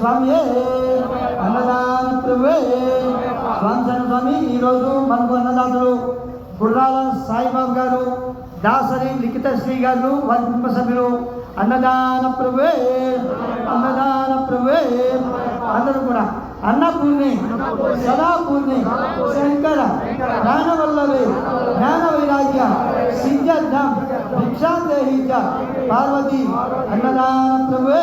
స్వామియే అన్నదాన ప్రభువే స్వామి స్వామి ఈరోజు మనకు అన్నదాతలు గుర్రాల సాయిబాబు గారు దాసరి లిఖిత శ్రీ గారు వారి కుటుంబ సభ్యులు అన్నదాన ప్రభువే అన్నదాన ప్రభువే అందరూ కూడా అన్నపూర్ణి సదాపూర్ణి శంకర జ్ఞానవల్లవి జ్ఞాన వైరాగ్య సిద్ధం భిక్షాందేహిత పార్వతి అన్నదాన ప్రభువే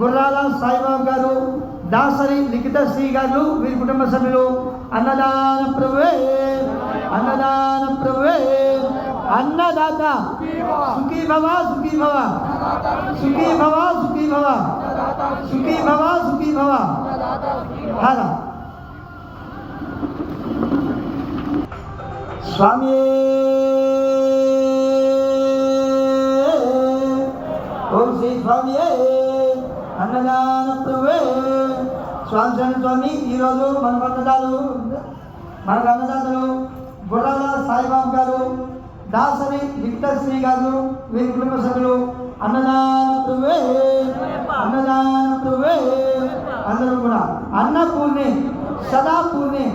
గుర్రాల సాయిబాబు గారు దాసరి లిఖిత శ్రీ గారు వీరి కుటుంబ సభ్యులు అన్నదాన ప్రభువే అన్నదాన ప్రభువే అన్నదాత సుఖీ భవ సుఖీ భవ సుఖీ భవ సుఖీ భవ సుఖీ భవ సుఖీ భవ హర స్వామి ఓం శ్రీ స్వామి అన్నదానత్వే ప్రభువే స్వామి స్వామి ఈరోజు మన అన్నదాలు మనకు అన్నదాతలు బుర్రాల సాయిబాబు గారు దాసరి విక్టర్ శ్రీ గారు వీరి కుటుంబ సభ్యులు అన్నదానత్వే అన్నదానత్వే అన్నదాన ప్రభువే అందరూ కూడా అన్నపూర్ణి సదాపూర్ణి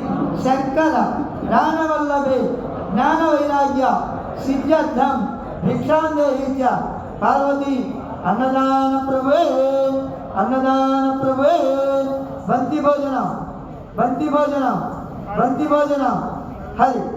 శంకర జ్ఞానవల్లభే జ్ఞాన వైరాగ్య సిద్ధార్థం భిక్షాందేహిత్య పార్వతి అన్నదాన ప్రభువే అన్నదాన ప్రభువే బంతి భోజనం బంతి భోజనం బంతి భోజనం. హరి.